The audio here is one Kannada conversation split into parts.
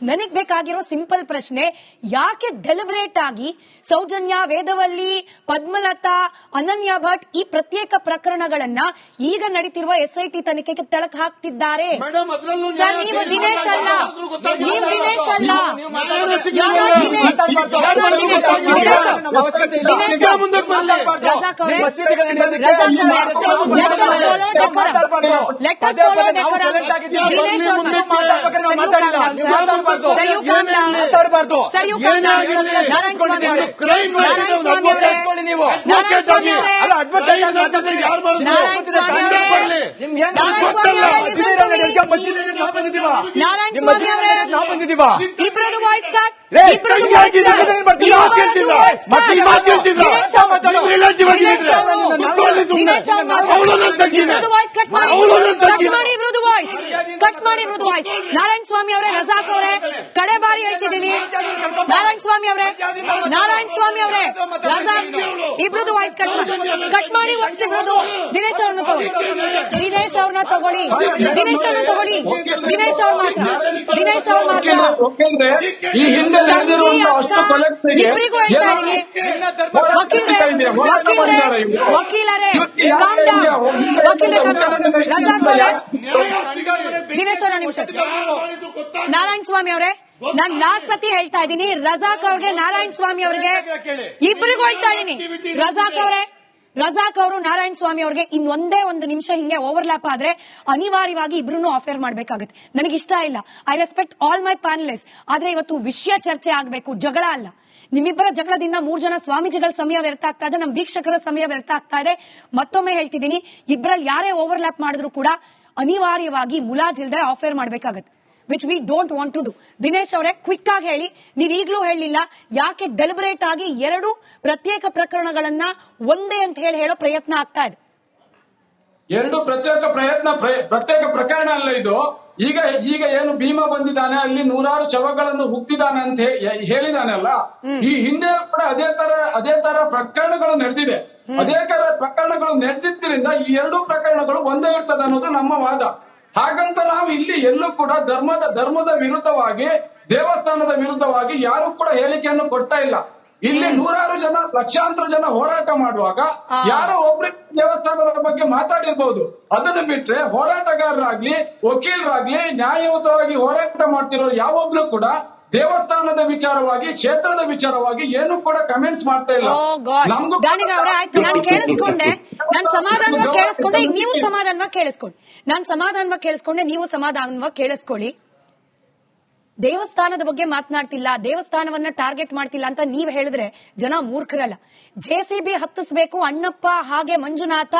ನನಗ್ ಬೇಕಾಗಿರೋ ಸಿಂಪಲ್ ಪ್ರಶ್ನೆ ಯಾಕೆ ಡೆಲಿಬರೇಟ್ ಆಗಿ ಸೌಜನ್ಯ ವೇದವಲ್ಲಿ ಪದ್ಮಲತಾ ಅನನ್ಯ ಭಟ್ ಈ ಪ್ರತ್ಯೇಕ ಪ್ರಕರಣಗಳನ್ನ ಈಗ ನಡೀತಿರುವ ಎಸ್ಐಟಿ ತನಿಖೆಗೆ ತಳಕ್ ಹಾಕ್ತಿದ್ದಾರೆ? ಸರ್ ನೀವು ದಿನೇಶ್ ಅಲ್ಲ. ನೀವು ದಿನೇಶ್ ಅಲ್ಲ. ದಿನೇಶ್. ರಜಾಕ್ ಅವರೇ? Razak. Dinesh. ಮಾತಾಡ್ಬಾರ್ದು. Sir, you calm Narayana Swamy ಅವರೇ. ನೀವು. ನಾರಾಯಣ ಸ್ವಾಮಿ ಅವರೇ. ಸ್ವಾಮಿ ಅವರೇ? ಸ್ವಾಮಿ ಅವರೇ? ಇಬ್ರದು ವಾಯ್ಸ್ ಕಟ್ ಕಟ್ ಮಾಡಿ. ಇಬ್ರದು ವಾಯ್ಸ್ ಕಟ್ ಮಾಡಿ ಇಬ್ರದು ವಾಯ್ಸ್ ನಾರಾಯಣ ಸ್ವಾಮಿ ಅವರೇ ರಜಾಕ್ ಅವರೇ ಕಡೆ ಬಾರಿ ಹೇಳ್ತಿದ್ದೀನಿ. ನಾರಾಯಣ ಸ್ವಾಮಿ ಅವರೇ ನಾರಾಯಣ ಸ್ವಾಮಿ ಅವರೇ ರಜಾಕ್ ಇಬ್ರದು ವಾಯ್ಸ್ ಕಟ್ ಮಾಡಿ. ಕಟ್ ಮಾಡಿ ಒಟ್ಸ್ ಇಬ್ರದು. ದಿನೇಶ್ ಅವ್ರನ್ನ ತಗೊಳ್ಳಿ. ದಿನೇಶ್ ಅವ್ರನ್ನ ತಗೊಳ್ಳಿ. ದಿನೇಶ್ ಅವ್ರನ್ನ ತಗೊಳ್ಳಿ. ದಿನೇಶ್ ಅವ್ರ ಮಾತ್ರ. ದಿನೇಶ್ ಅವ್ರ ಮಾತ್ರ. ಈ ಹಿಂದೆ ನಡೆದಿರುವಂತಹ ಅಷ್ಟು ಕೊಲೆಗಳಿಗೆ ಇದೀನಿ ವಕೀಲರೇ ದಿನೇಶ್ ಅವರ ನಿಮಿಷ. ನಾರಾಯಣ ಸ್ವಾಮಿ ಅವರೇ ನಾನ್ ಲಾಸ್ಟ್ ಸತಿ ಹೇಳ್ತಾ ಇದ್ದೀನಿ ರಜಾಕ್ ಅವ್ರಿಗೆ ನಾರಾಯಣ ಸ್ವಾಮಿ ಅವ್ರಿಗೆ ಇಬ್ಬರಿಗೂ ಹೇಳ್ತಾ ಇದ್ದೀನಿ. ರಜಾಕ್ ಅವರೇ ರಜಾಕ್ ಅವರು, ನಾರಾಯಣ ಸ್ವಾಮಿ ಅವ್ರಿಗೆ ಇನ್ನೊಂದೇ ಒಂದು ನಿಮಿಷ ಹಿಂಗೆ ಓವರ್ಲ್ಯಾಪ್ ಆದ್ರೆ ಅನಿವಾರ್ಯವಾಗಿ ಇಬ್ರು ಆಫೇರ್ ಮಾಡಬೇಕಾಗುತ್ತೆ. ನನಗೆ ಇಷ್ಟ ಇಲ್ಲ. I respect all my panelist ಆದ್ರೆ ಇವತ್ತು ವಿಷಯ ಚರ್ಚೆ ಆಗಬೇಕು, ಜಗಳ ಅಲ್ಲ. ನಿಮ್ಮಿಬ್ಬರ ಜಗಳದಿಂದ ಮೂರ್ ಜನ ಸ್ವಾಮೀಜಿಗಳ ಸಮಯ ವ್ಯರ್ಥ ಆಗ್ತಾ ಇದೆ ನಮ್ಮ ವೀಕ್ಷಕರ ಸಮಯ ವ್ಯರ್ಥ ಆಗ್ತಾ ಇದೆ. ಮತ್ತೊಮ್ಮೆ ಹೇಳ್ತಿದ್ದೀನಿ ಇಬ್ಬರಲ್ಲಿ ಯಾರೇ ಓವರ್ಲ್ಯಾಪ್ ಮಾಡಿದ್ರು ಕೂಡ ಅನಿವಾರ್ಯವಾಗಿ ಮುಲಾಜಿಲ್ದೆ ಆಫೇರ್ ಮಾಡ್ಬೇಕಾಗತ್ತೆ. Which we don't want to do Dinesh ಅವರೇ ಕ್ವಿಕ್ ಆಗಿ ಹೇಳಿ. ನೀವು ಈಗಲೂ ಹೇಳಿಲ್ಲ. ಯಾಕೆ ಡೆಲಿಬರೇಟ್ ಆಗಿ ಎರಡು ಪ್ರತ್ಯೇಕ ಪ್ರಕರಣಗಳನ್ನ ಒಂದೇ ಅಂತ ಹೇಳಿ ಹೇಳೋ ಪ್ರಯತ್ನ ಆಗ್ತಾ ಇದೆ. ಎರಡು ಪ್ರತ್ಯೇಕ ಪ್ರಯತ್ನ ಪ್ರ- ಪ್ರತ್ಯೇಕ ಪ್ರಕರಣ ಅಲ್ಲ ಇದು. ಈಗ ಈಗ ಏನು ಭೀಮಾ ಬಂದಿದ್ದಾನೆ ಅಲ್ಲಿ ನೂರಾರು ಶವಗಳನ್ನು ಹುಕ್ತಿದ್ದಾನೆ ಅಂತ ಹೇಳಿದಾನೆ ಅಲ್ಲ? ಈ ಹಿಂದೆ ಕೂಡ ಅದೇ ತರ ಅದೇ ತರ ಪ್ರಕರಣಗಳು ನಡೆದಿದೆ. ಅದೇ ತರ ಪ್ರಕರಣಗಳು ನಡೆದಿದ್ದರಿಂದ ಈ ಎರಡು ಪ್ರಕರಣಗಳು ಒಂದೇ ಇರ್ತದೆ ಅನ್ನೋದು ನಮ್ಮ ವಾದ. ಹಾಗಂತ ನಾವು ಇಲ್ಲಿ ಎಲ್ಲೂ ಕೂಡ ಧರ್ಮದ ಧರ್ಮದ ವಿರುದ್ಧವಾಗಿ ದೇವಸ್ಥಾನದ ವಿರುದ್ಧವಾಗಿ ಯಾರು ಕೂಡ ಹೇಳಿಕೆಯನ್ನು ಕೊಡ್ತಾ ಇಲ್ಲ. ಇಲ್ಲಿ ನೂರಾರು ಜನ ಲಕ್ಷಾಂತರ ಜನ ಹೋರಾಟ ಮಾಡುವಾಗ ಯಾರೋ ಒಬ್ರು ದೇವಸ್ಥಾನದ ಬಗ್ಗೆ ಮಾತಾಡಿರ್ಬೋದು. ಅದನ್ನು ಬಿಟ್ರೆ ಹೋರಾಟಗಾರರಾಗ್ಲಿ ವಕೀಲರಾಗ್ಲಿ ನ್ಯಾಯಯುತವಾಗಿ ಹೋರಾಟ ಮಾಡ್ತಿರೋ ಯಾವೊಬ್ರು ಕೂಡ ದೇವಸ್ಥಾನದ ವಿಚಾರವಾಗಿ ಕ್ಷೇತ್ರದ ವಿಚಾರವಾಗಿ ಏನು ಕೂಡ ಕಮೆಂಟ್ಸ್ ಮಾಡ್ತಾ ಇಲ್ಲ. ಆಯ್ತು ನಾನು ಕೇಳಿಸ್ಕೊಂಡೆ. ನಾನು ಸಮಾಧಾನವಾಗಿ ಕೇಳಿಸ್ಕೊಂಡೆ ಈಗ ನೀವು ಸಮಾಧಾನವಾಗಿ ಕೇಳಿಸ್ಕೊಳ್ಳಿ. ನಾನು ಸಮಾಧಾನವಾಗಿ ಕೇಳಿಸ್ಕೊಂಡೆ, ನೀವು ಸಮಾಧಾನವಾಗಿ ಕೇಳಿಸ್ಕೊಳ್ಳಿ. ದೇವಸ್ಥಾನದ ಬಗ್ಗೆ ಮಾತನಾಡ್ತಿಲ್ಲ, ದೇವಸ್ಥಾನವನ್ನ ಟಾರ್ಗೆಟ್ ಮಾಡ್ತಿಲ್ಲ ಅಂತ ನೀವ್ ಹೇಳಿದ್ರೆ ಜನ ಮೂರ್ಖರಲ್ಲ. ಜೆ ಸಿ ಬಿ ಹತ್ತಿಸ್ಬೇಕು, ಅಣ್ಣಪ್ಪ ಹಾಗೆ ಮಂಜುನಾಥ,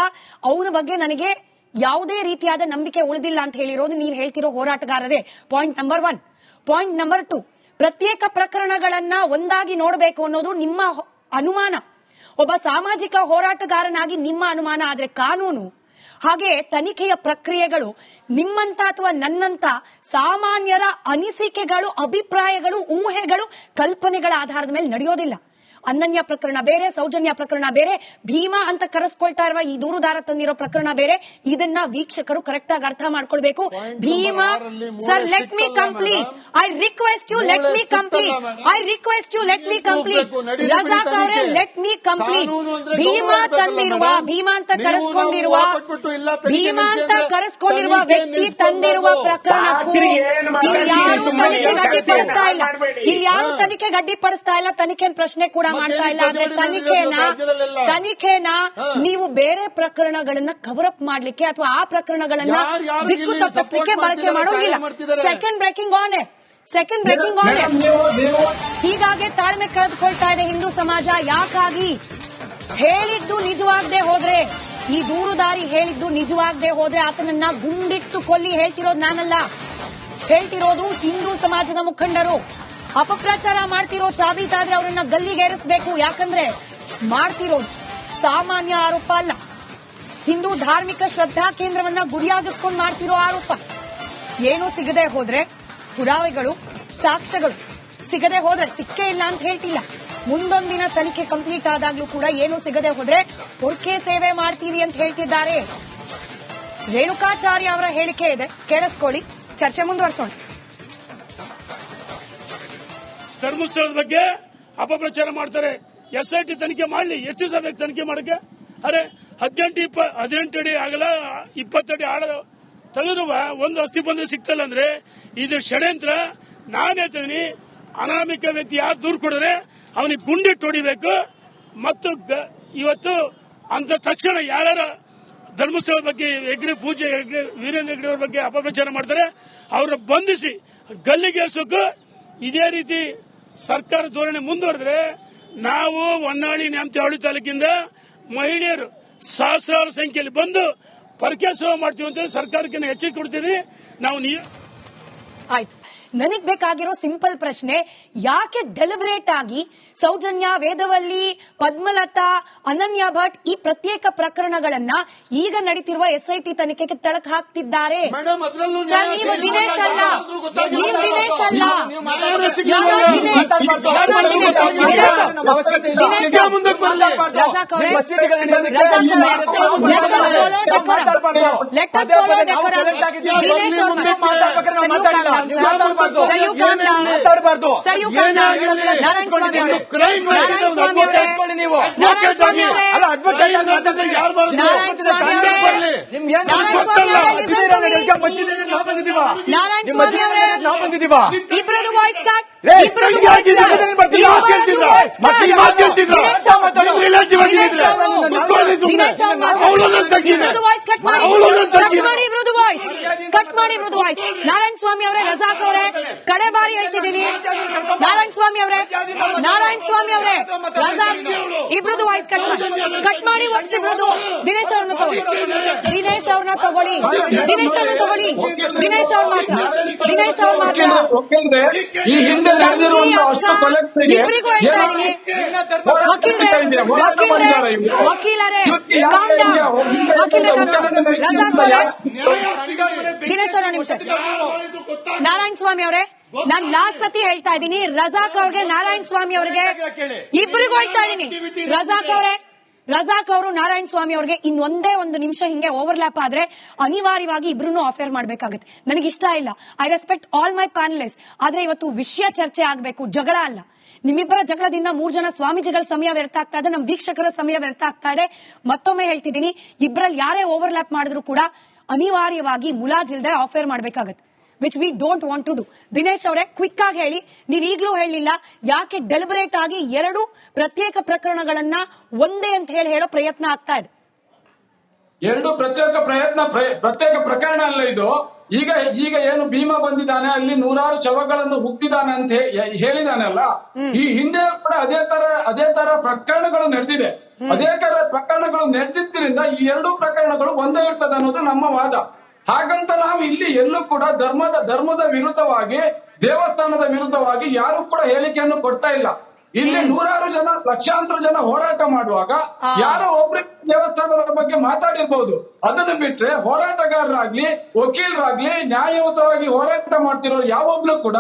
ಅವನ ಬಗ್ಗೆ ನನಗೆ ಯಾವುದೇ ರೀತಿಯಾದ ನಂಬಿಕೆ ಉಳಿದಿಲ್ಲ ಅಂತ ಹೇಳಿರೋದು ನೀವು ಹೇಳ್ತಿರೋ ಹೋರಾಟಗಾರರೇ. Point number one point number two ಪ್ರತ್ಯೇಕ ಪ್ರಕರಣಗಳನ್ನ ಒಂದಾಗಿ ನೋಡಬೇಕು ಅನ್ನೋದು ನಿಮ್ಮ ಅನುಮಾನ. ಒಬ್ಬ ಸಾಮಾಜಿಕ ಹೋರಾಟಗಾರನಾಗಿ ನಿಮ್ಮ ಅನುಮಾನ ಆದ್ರೆ ಕಾನೂನು. ಹಾಗೆ ತನಿಖೆಯ ಪ್ರಕ್ರಿಯೆಗಳು, ನಿಮ್ಮಂತ ಅಥವಾ ನನ್ನಂತ ಸಾಮಾನ್ಯರ ಅನಿಸಿಕೆಗಳು, ಅಭಿಪ್ರಾಯಗಳು, ಊಹೆಗಳು, ಕಲ್ಪನೆಗಳ ಆಧಾರದ ಮೇಲೆ ನಡೆಯೋದಿಲ್ಲ. ಅನನ್ಯ ಪ್ರಕರಣ ಬೇರೆ ಸೌಜನ್ಯ ಪ್ರಕರಣ ಬೇರೆ ಭೀಮಾ ಅಂತ ಕರೆಸ್ಕೊಳ್ತಾ ಇರುವ ಈ ದೂರುದಾರ ತಂದಿರೋ ಪ್ರಕರಣ ಬೇರೆ ಇದನ್ನ ವೀಕ್ಷಕರು ಕರೆಕ್ಟ್ ಆಗಿ ಅರ್ಥ ಮಾಡ್ಕೊಳ್ಬೇಕು. Bhima sir let me complete I request you let me complete I request you let me complete Razak ಅವರೇ ಲೆಟ್ ಮಿ ಕಂಪ್ಲೀಟ್ ಭೀಮಾ ತಂದಿರುವ ಭೀಮಾ ಅಂತ ಕರೆಸ್ಕೊಂಡಿರುವ ಭೀಮಾ ಅಂತ ಕರೆಸ್ಕೊಂಡಿರುವ ವ್ಯಕ್ತಿ ತಂದಿರುವ ಪ್ರಕರಣಕ್ಕೂ ಇಲ್ಲಿ ಯಾರು ತನಿಖೆಗೆ ಅಡ್ಡಿಪಡಿಸ್ತಾ ಇಲ್ಲ. ಇಲ್ಲಿ ಯಾರು ತನಿಖೆಗೆ ಅಡ್ಡಿಪಡಿಸ್ತಾ ಇಲ್ಲ. ತನಿಖೆ ಪ್ರಶ್ನೆ ಕೂಡ ಮಾಡ್ತಾ ಇಲ್ಲ ಆದ್ರೆ ತನಿಖೆನ ತನಿಖೆನ ನೀವು ಬೇರೆ ಪ್ರಕರಣಗಳನ್ನ ಕವರ್ ಅಪ್ ಮಾಡ್ಲಿಕ್ಕೆ ಅಥವಾ ಆ ಪ್ರಕರಣಗಳನ್ನ ದಿಕ್ಕು ತಪ್ಪಿಸ್ಲಿಕ್ಕೆ ಬಳಕೆ ಮಾಡೋದಿಲ್ಲ second breaking on second breaking on ಹೀಗಾಗಿ ತಾಳ್ಮೆ ಕಳೆದುಕೊಳ್ತಾ ಇದೆ ಹಿಂದೂ ಸಮಾಜ. ಯಾಕಾಗಿ? ಹೇಳಿದ್ದು ನಿಜವಾಗದೆ ಹೋದ್ರೆ ಈ ದೂರುದಾರಿ ಹೇಳಿದ್ದು ನಿಜವಾಗದೆ ಹೋದ್ರೆ ಆತನನ್ನ ಗುಂಡಿಟ್ಟು ಕೊಲ್ಲಿ ಹೇಳ್ತಿರೋದು ನಾನಲ್ಲ. ಹೇಳ್ತಿರೋದು ಹಿಂದೂ ಸಮಾಜದ ಮುಖಂಡರು. ಅಪಪ್ರಚಾರ ಮಾಡ್ತಿರೋ ಸಾಬೀತಾದ್ರೆ ಅವರನ್ನ ಗಲ್ಲಿಗೇರಿಸಬೇಕು. ಯಾಕಂದ್ರೆ ಮಾಡ್ತಿರೋ ಸಾಮಾನ್ಯ ಆರೋಪ ಅಲ್ಲ. ಹಿಂದೂ ಧಾರ್ಮಿಕ ಶ್ರದ್ಧಾ ಕೇಂದ್ರವನ್ನ ಗುರಿಯಾಗಿಸ್ಕೊಂಡು ಮಾಡ್ತಿರೋ ಆರೋಪ. ಏನೂ ಸಿಗದೆ ಹೋದ್ರೆ ಪುರಾವೆಗಳು, ಸಾಕ್ಷ್ಯಗಳು ಸಿಗದೆ ಹೋದ್ರೆ ಸಿಕ್ಕೇ ಇಲ್ಲ ಅಂತ ಹೇಳ್ತಿಲ್ಲ. ಮುಂದೊಂದಿನ ತನಿಖೆ ಕಂಪ್ಲೀಟ್ ಆದಾಗ್ಲೂ ಕೂಡ ಏನು ಸಿಗದೆ ಹೋದ್ರೆ ಹೊರಕೆ ಸೇವೆ ಮಾಡ್ತೀವಿ ಅಂತ ಹೇಳ್ತಿದ್ದಾರೆ. ರೇಣುಕಾಚಾರ್ಯ ಅವರ ಹೇಳಿಕೆ ಇದೆ. ಕೇಳಿಸ್ಕೊಳ್ಳಿ. ಚರ್ಚೆ ಮುಂದುವರ್ಸೋಣ. ಧರ್ಮಸ್ಥಳದ ಬಗ್ಗೆ ಅಪಪ್ರಚಾರ ಮಾಡ್ತಾರೆ. ಎಸ್ಐಟಿ ತನಿಖೆ ಮಾಡಲಿ ಎಷ್ಟು ದಿವಸ ಬೇಕು ತನಿಖೆ ಮಾಡಕ್ಕೆ. ಅರೆ, ಹದಿನೆಂಟು ಇಪ್ಪ, ಹದಿನೆಂಟು ಅಡಿ ಆಗಲ್ಲ ಇಪ್ಪತ್ತಡಿ ಆಳ ತಲೆರುವ ಒಂದು ಅಸ್ಥಿ ಬಂದ್ರೆ ಸಿಗ್ತಲ್ಲ ಅಂದ್ರೆ, ಇದು ಷಡ್ಯಂತ್ರ. ನಾನು ಹೇಳ್ತೀನಿ ಅನಾಮಿಕ ವ್ಯಕ್ತಿ ಯಾರು ದೂರು ಕೊಡಿದ್ರೆ ಅವನಿಗೆ ಗುಂಡಿಟ್ಟು ಹೊಡಿಬೇಕು ಮತ್ತು ಇವತ್ತು ಅಂತ ತಕ್ಷಣ ಯಾರ ಧರ್ಮಸ್ಥಳ ಬಗ್ಗೆ ಹೆಗ್ಡೆ ಪೂಜೆ ಹೆಗ್ಡೆ, ವೀರೇಂದ್ರ ಹೆಗ್ಡೆ ಅವ್ರ ಬಗ್ಗೆ ಅಪಪ್ರಚಾರ ಮಾಡ್ತಾರೆ. ಅವರ ಬಂಧಿಸಿ ಗಲ್ಲಿಗೇರ್ಸೋಕು ಇದೇ ರೀತಿ ಸರ್ಕಾರ ಧೋರಣೆ ಮುಂದುವರೆದ್ರೆ ನಾವು ಹೊನ್ನಾಳಿ ನ್ಯಾಮತಿ ತಾಲೂಕಿಂದ ಮಹಿಳೆಯರು ಸಹಸ್ರಾರು ಸಂಖ್ಯೆಯಲ್ಲಿ ಬಂದು ಪರಕೇಶವ ಮಾಡ್ತೀವಿ ಅಂತ ಸರ್ಕಾರಕ್ಕೆ ಹೆಚ್ಚಿಗೆ ನಾವು ನೀವು ಆಯ್ತು. ನನಗ್ ಬೇಕಾಗಿರೋ ಸಿಂಪಲ್ ಪ್ರಶ್ನೆ ಯಾಕೆ ಡೆಲಿಬರೇಟ್ ಆಗಿ ಸೌಜನ್ಯ ವೇದವಲ್ಲಿ ಪದ್ಮಲತಾ ಅನನ್ಯ ಭಟ್ ಈ ಪ್ರತ್ಯೇಕ ಪ್ರಕರಣಗಳನ್ನ ಈಗ ನಡೀತಿರುವ ಎಸ್ಐಟಿ ತನಿಖೆಗೆ ತಳಕ್ ಹಾಕ್ತಿದ್ದಾರೆ? ನೀವು ದಿನೇಶ್ ಅಲ್ಲ. ನೀವು ದಿನೇಶ್ ಅಲ್ಲ. ದಿನೇಶ್. ಮಾತಾಡಬಾರ್ದು. ನೀವು. ಅಡ್ವರ್ಟೈಸ್ ಮಾತಾಡಿದ್ರೆ ವಾಯ್ಸ್ ಕಟ್ ಮಾಡಿ. ವಾಯ್ಸ್ ನಾರಾಯಣ ಸ್ವಾಮಿ ಅವರೇ ರಜಾಕ್ ಅವರೇ ಕಡೆ ಬಾರಿ ಹೇಳ್ತಿದ್ದೀನಿ. ನಾರಾಯಣ ಸ್ವಾಮಿ ಅವರೇ ನಾರಾಯಣ ಸ್ವಾಮಿ ಅವರೇ ರಜಾಕ್. ಕಟ್ ಮಾಡಿ. ಕಟ್ ಮಾಡಿ ಒಟ್ಸ್ ಇಬ್ರದು ದಿನೇಶ್ ಅವ್ರನ್ನ ತಗೊಳ್ಳಿ. ದಿನೇಶ್ ಅವ್ರನ್ನ ತಗೊಳ್ಳಿ. ದಿನೇಶ್ ಅವ್ರನ್ನ ತಗೊಳ್ಳಿ. ದಿನೇಶ್ ಅವ್ರ ಮಾತ್ರ. ದಿನೇಶ್ ಅವ್ರ ಮಾತ್ರ. ಇಬ್ಬರಿಗೂ ಹೇಳ್ತಾ ಇದೀನಿ ವಕೀಲರೇ ವಕೀಲರೇ ವಕೀಲರೇ ಕಾಂಡ. ವಕೀಲರೇ ರಜಾಕ್ ದಿನೇಶ್ ಅವರ ನಿಮಿಷ. ನಾರಾಯಣ ಸ್ವಾಮಿ ಅವರೇ ನಾನ್ ಲಾಸ್ಟ್ ಸತಿ ಹೇಳ್ತಾ ಇದ್ದೀನಿ, ರಜಾಕ್ ಅವ್ರಿಗೆ, ನಾರಾಯಣ ಸ್ವಾಮಿ ಅವರಿಗೆ ಇಬ್ಬರಿಗೂ ಹೇಳ್ತಾ ಇದ್ದೀನಿ. ರಜಾಕ್ ಅವರೇ, ರಜಾಕ್ ಅವರು, ನಾರಾಯಣ ಸ್ವಾಮಿ ಅವರಿಗೆ ಇನ್ನೊಂದೇ ಒಂದು ನಿಮಿಷ ಹಿಂಗೆ ಓವರ್ಲ್ಯಾಪ್ ಆದ್ರೆ ಅನಿವಾರ್ಯವಾಗಿ ಇಬ್ರು ಆಫೇರ್ ಮಾಡ್ಬೇಕಾಗುತ್ತೆ. ನನಗೆ ಇಷ್ಟ ಇಲ್ಲ. I respect all my panelist ಆದ್ರೆ ಇವತ್ತು ವಿಷಯ ಚರ್ಚೆ ಆಗ್ಬೇಕು, ಜಗಳ ಅಲ್ಲ. ನಿಮ್ಮಿಬ್ಬರ ಜಗಳದಿಂದ ಮೂರ್ ಜನ ಸ್ವಾಮೀಜಿಗಳ ಸಮಯ ವ್ಯರ್ಥ ಆಗ್ತಾ ಇದೆ ನಮ್ಮ ವೀಕ್ಷಕರ ಸಮಯ ವ್ಯರ್ಥ ಆಗ್ತಾ ಇದೆ. ಮತ್ತೊಮ್ಮೆ ಹೇಳ್ತಿದ್ದೀನಿ ಇಬ್ಬರಲ್ಲಿ ಯಾರೇ ಓವರ್ಲ್ಯಾಪ್ ಮಾಡಿದ್ರು ಕೂಡ ಅನಿವಾರ್ಯವಾಗಿ ಮುಲಾಜಿಲ್ದೆ ಆಫೇರ್ ಮಾಡ್ಬೇಕಾಗತ್ತೆ. Which we don't want to do Dinesh ಅವರೇ ಕ್ವಿಕ್ ಆಗಿ ಹೇಳಿ. ನೀವು ಈಗಲೂ ಹೇಳಿಲ್ಲ. ಯಾಕೆ ಡೆಲಿಬರೇಟ್ ಆಗಿ ಎರಡು ಪ್ರತ್ಯೇಕ ಪ್ರಕರಣಗಳನ್ನ ಒಂದೇ ಅಂತ ಹೇಳಿ ಹೇಳೋ ಪ್ರಯತ್ನ ಆಗ್ತಾ ಇದೆ. ಎರಡು ಪ್ರತ್ಯೇಕ ಪ್ರಯತ್ನ ಪ್ರ- ಪ್ರತ್ಯೇಕ ಪ್ರಕರಣ ಅಲ್ಲ ಇದು. ಈಗ ಈಗ ಏನು ಭೀಮಾ ಬಂದಿದ್ದಾನೆ ಅಲ್ಲಿ ನೂರಾರು ಶವಗಳನ್ನು ಹುಕ್ತಿದ್ದಾನೆ ಅಂತ ಹೇಳಿದಾನೆ ಹೇಳಿದಾನಲ್ಲ ಈ ಹಿಂದೆ ಕೂಡ ಅದೇ ತರ ಅದೇ ತರ ಪ್ರಕರಣಗಳು ನಡೆದಿದೆ. ಅದೇ ತರ ಪ್ರಕರಣಗಳು ನಡೆದಿದ್ದರಿಂದ ಈ ಎರಡು ಪ್ರಕರಣಗಳು ಒಂದೇ ಇರ್ತದೆ ಅನ್ನೋದು ನಮ್ಮ ವಾದ. ಹಾಗಂತ ನಾವು ಇಲ್ಲಿ ಎಲ್ಲೂ ಕೂಡ ಧರ್ಮದ ಧರ್ಮದ ವಿರುದ್ಧವಾಗಿ ದೇವಸ್ಥಾನದ ವಿರುದ್ಧವಾಗಿ ಯಾರು ಕೂಡ ಹೇಳಿಕೆಯನ್ನು ಕೊಡ್ತಾ ಇಲ್ಲ. ಇಲ್ಲಿ ನೂರಾರು ಜನ ಲಕ್ಷಾಂತರ ಜನ ಹೋರಾಟ ಮಾಡುವಾಗ. ಯಾರೋ ಒಬ್ರು ದೇವಸ್ಥಾನದ ಬಗ್ಗೆ ಮಾತಾಡಿರ್ಬೋದು. ಅದನ್ನು ಬಿಟ್ರೆ ಹೋರಾಟಗಾರರಾಗ್ಲಿ ವಕೀಲರಾಗ್ಲಿ ನ್ಯಾಯಯುತವಾಗಿ ಹೋರಾಟ ಮಾಡ್ತಿರೋ ಯಾವೊಬ್ರು ಕೂಡ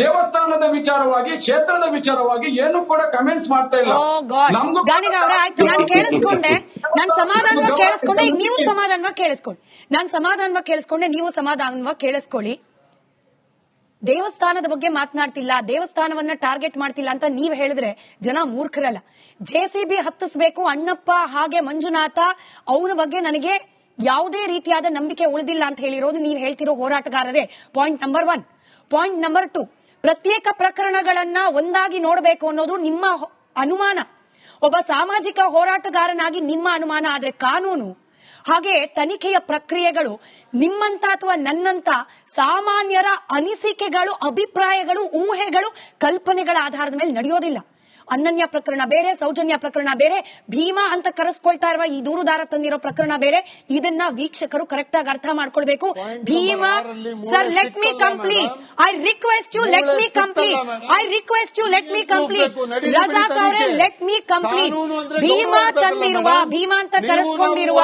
ದೇವಸ್ಥಾನದ ವಿಚಾರವಾಗಿ ಕ್ಷೇತ್ರದ ವಿಚಾರವಾಗಿ ಏನು ಕೂಡ ಕಮೆಂಟ್ಸ್ ಮಾಡ್ತಾ ಇಲ್ಲ. ಗಾಡ್ ನಮ್ಗೂ ನೀವು ಸಮಾಧಾನವಾಗಿ ಕೇಳಿಸ್ಕೊಳ್ಳಿ. ನಾನು ಸಮಾಧಾನವಾಗಿ ಕೇಳಿಸ್ಕೊಂಡೆ, ನೀವು ಸಮಾಧಾನವಾಗಿ ಕೇಳಿಸ್ಕೊಳ್ಳಿ. ದೇವಸ್ಥಾನದ ಬಗ್ಗೆ ಮಾತನಾಡ್ತಿಲ್ಲ, ದೇವಸ್ಥಾನವನ್ನ ಟಾರ್ಗೆಟ್ ಮಾಡ್ತಿಲ್ಲ ಅಂತ ನೀವ್ ಹೇಳಿದ್ರೆ ಜನ ಮೂರ್ಖರಲ್ಲ. ಜೆ ಸಿ ಹತ್ತಿಸ್ಬೇಕು, ಅಣ್ಣಪ್ಪ ಹಾಗೆ ಮಂಜುನಾಥ ಅವನ ಬಗ್ಗೆ ನನಗೆ ಯಾವುದೇ ರೀತಿಯಾದ ನಂಬಿಕೆ ಉಳಿದಿಲ್ಲ ಅಂತ ಹೇಳಿರೋದು ನೀವು ಹೇಳ್ತಿರೋ ಹೋರಾಟಗಾರರೇ. Point number one point number two ಪ್ರತ್ಯೇಕ ಪ್ರಕರಣಗಳನ್ನ ಒಂದಾಗಿ ನೋಡಬೇಕು ಅನ್ನೋದು ನಿಮ್ಮ ಅನುಮಾನ. ಒಬ್ಬ ಸಾಮಾಜಿಕ ಹೋರಾಟಗಾರನಾಗಿ ನಿಮ್ಮ ಅನುಮಾನ ಆದ್ರೆ ಕಾನೂನು ಹಾಗೆ ತನಿಖೆಯ ಪ್ರಕ್ರಿಯೆಗಳು ನಿಮ್ಮಂತ ಅಥವಾ ನನ್ನಂತ ಸಾಮಾನ್ಯರ ಅನಿಸಿಕೆಗಳು ಅಭಿಪ್ರಾಯಗಳು ಊಹೆಗಳು ಕಲ್ಪನೆಗಳ ಆಧಾರದ ಮೇಲೆ ನಡೆಯೋದಿಲ್ಲ. ಅನನ್ಯ ಪ್ರಕರಣ ಬೇರೆ ಸೌಜನ್ಯ ಪ್ರಕರಣ ಬೇರೆ ಭೀಮಾ ಅಂತ ಕರೆಸ್ಕೊಳ್ತಾ ಇರುವ ಈ ದೂರುದಾರ ತಂದಿರೋ ಪ್ರಕರಣ ಬೇರೆ. ಇದನ್ನ ವೀಕ್ಷಕರು ಕರೆಕ್ಟ್ ಆಗಿ ಅರ್ಥ ಮಾಡ್ಕೊಳ್ಬೇಕು. Bhima sir let me complete I request you let me complete I request you let me complete Razak ಅವರೇ ಲೆಟ್ ಮಿ ಕಂಪ್ಲೀಟ್ ಭೀಮಾ ತಂದಿರುವ ಭೀಮಾ ಅಂತ ಕರೆಸ್ಕೊಂಡಿರುವ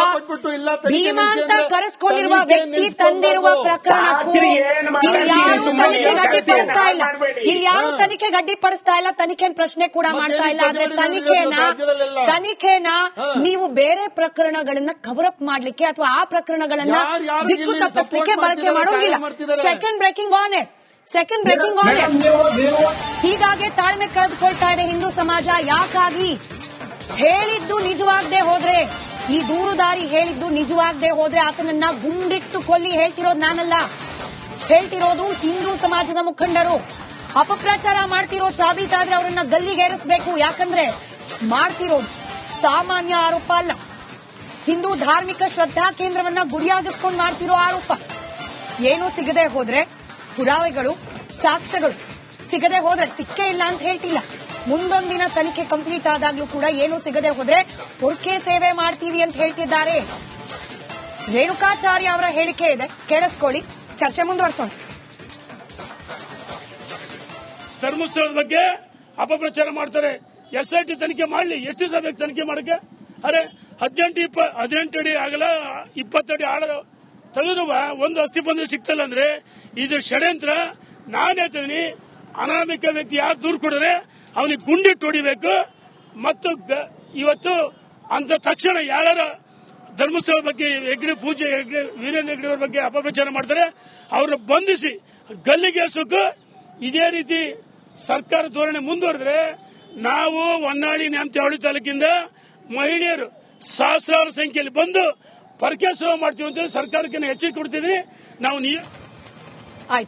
ಭೀಮಾ ಅಂತ ಕರೆಸ್ಕೊಂಡಿರುವ ವ್ಯಕ್ತಿ ತಂದಿರುವ ಪ್ರಕರಣಕ್ಕೂ ಇಲ್ಲಿ ಯಾರು ತನಿಖೆಗೆ ಅಡ್ಡಿಪಡಿಸ್ತಾ ಇಲ್ಲ. ಇಲ್ಲಿ ಯಾರು ತನಿಖೆಗೆ ಅಡ್ಡಿಪಡಿಸ್ತಾ ಇಲ್ಲ. ತನಿಖೆ ಪ್ರಶ್ನೆ ಕೂಡ ಮಾಡ್ತಾ ಇಲ್ಲ ಆದ್ರೆ ತನಿಖೆನ ತನಿಖೆನ ನೀವು ಬೇರೆ ಪ್ರಕರಣಗಳನ್ನ ಕವರ್ ಅಪ್ ಮಾಡ್ಲಿಕ್ಕೆ ಅಥವಾ ಆ ಪ್ರಕರಣಗಳನ್ನ ದಿಕ್ಕು ತಪ್ಪಿಸ್ಲಿಕ್ಕೆ ಬಳಕೆ ಮಾಡೋಂಗಿಲ್ಲ. Second breaking on second breaking on ನೀವು- ಹೀಗಾಗಿ ತಾಳ್ಮೆ ಕಳೆದುಕೊಳ್ತಾ ಇದೆ ಹಿಂದೂ ಸಮಾಜ. ಯಾಕಾಗಿ? ಹೇಳಿದ್ದು ನಿಜವಾಗದೆ ಹೋದ್ರೆ ಈ ದೂರುದಾರಿ ಹೇಳಿದ್ದು ನಿಜವಾಗದೆ ಹೋದ್ರೆ ಆತನನ್ನ ಗುಂಡಿಟ್ಟು ಕೊಲ್ಲಿ ಹೇಳ್ತಿರೋದು ನಾನಲ್ಲ. ಹೇಳ್ತಿರೋದು ಹಿಂದೂ ಸಮಾಜದ ಮುಖಂಡರು. ಅಪಪ್ರಚಾರ ಮಾಡ್ತಿರೋ ಸಾಬೀತಾದ್ರೆ ಅವರನ್ನ ಗಲ್ಲಿಗೇರಿಸಬೇಕು ಯಾಕಂದ್ರೆ ಮಾಡ್ತಿರೋದು ಸಾಮಾನ್ಯ ಆರೋಪ ಅಲ್ಲ. ಹಿಂದೂ ಧಾರ್ಮಿಕ ಶ್ರದ್ಧಾ ಕೇಂದ್ರವನ್ನ ಗುರಿಯಾಗಿಸ್ಕೊಂಡು ಮಾಡ್ತಿರೋ ಆರೋಪ. ಏನೂ ಸಿಗದೆ ಹೋದ್ರೆ ಪುರಾವೆಗಳು, ಸಾಕ್ಷ್ಯಗಳು ಸಿಗದೆ ಹೋದ್ರೆ ಸಿಕ್ಕೇ ಇಲ್ಲ ಅಂತ ಹೇಳ್ತಿಲ್ಲ. ಮುಂದೊಂದಿನ ತನಿಖೆ ಕಂಪ್ಲೀಟ್ ಆದಾಗ್ಲೂ ಕೂಡ ಏನೂ ಸಿಗದೆ ಹೋದ್ರೆ ಹೊರಕೆ ಸೇವೆ ಮಾಡ್ತೀವಿ ಅಂತ ಹೇಳ್ತಿದ್ದಾರೆ. ರೇಣುಕಾಚಾರ್ಯ ಅವರ ಹೇಳಿಕೆ ಇದೆ. ಕೇಳಿಸ್ಕೊಳ್ಳಿ. ಚರ್ಚೆ ಮುಂದುವರ್ಸೋಣ. ಧರ್ಮಸ್ಥಳದ ಬಗ್ಗೆ ಅಪಪ್ರಚಾರ ಮಾಡ್ತಾರೆ. ಎಸ್ಐಟಿ ತನಿಖೆ ಮಾಡಲಿ. ಎಷ್ಟು ದಿವಸ ಬೇಕು ತನಿಖೆ ಮಾಡಕ್ಕೆ. ಅರೆ, ಹದಿನೆಂಟು ಇಪ್ಪ, ಹದಿನೆಂಟು ಅಡಿ ಆಗಲ್ಲ ಇಪ್ಪತ್ತಡಿ ಆಳ ತೆಗೆದುವ ಒಂದು ಅಸ್ಥಿ ಬಂದ್ರೆ ಸಿಗ್ತಲ್ಲ ಅಂದ್ರೆ, ಇದು ಷಡ್ಯಂತ್ರ. ನಾನು ಹೇಳ್ತೀನಿ ಅನಾಮಿಕ ವ್ಯಕ್ತಿ ಯಾರು ದೂರು ಕೊಡಿದ್ರೆ ಅವನಿಗೆ ಗುಂಡಿಟ್ಟು ಹೊಡಿಬೇಕು ಮತ್ತು ಇವತ್ತು ಅಂತ ತಕ್ಷಣ ಯಾರು ಧರ್ಮಸ್ಥಳ ಬಗ್ಗೆ ಹೆಗ್ಡೆ ಪೂಜೆ, ಹೆಗ್ಡೆ ವೀರೇಂದ್ರ ಹೆಗ್ಡೆ ಅವ್ರ ಬಗ್ಗೆ ಅಪಪ್ರಚಾರ ಮಾಡ್ತಾರೆ. ಅವ್ರನ್ನ ಬಂಧಿಸಿ ಗಲ್ಲಿಗೇರ್ಸೋಕು ಇದೇ ರೀತಿ ಸರ್ಕಾರ ಧೋರಣೆ ಮುಂದುವರೆದ್ರೆ ನಾವು ಹೊನ್ನಾಳಿ ನ್ಯಾಮತಿಹಳ್ಳಿ ತಾಲೂಕಿಂದ ಮಹಿಳೆಯರು ಸಹಸ್ರಾರು ಸಂಖ್ಯೆಯಲ್ಲಿ ಬಂದು ಪರಕೆ ಸೇವೆ ಮಾಡ್ತೀವಿ ಅಂತ ಸರ್ಕಾರಕ್ಕೆ ಎಚ್ಚರಿಕೆ ಕೊಡ್ತಿದ್ದೀನಿ ನಾವು ಆಯ್ತು.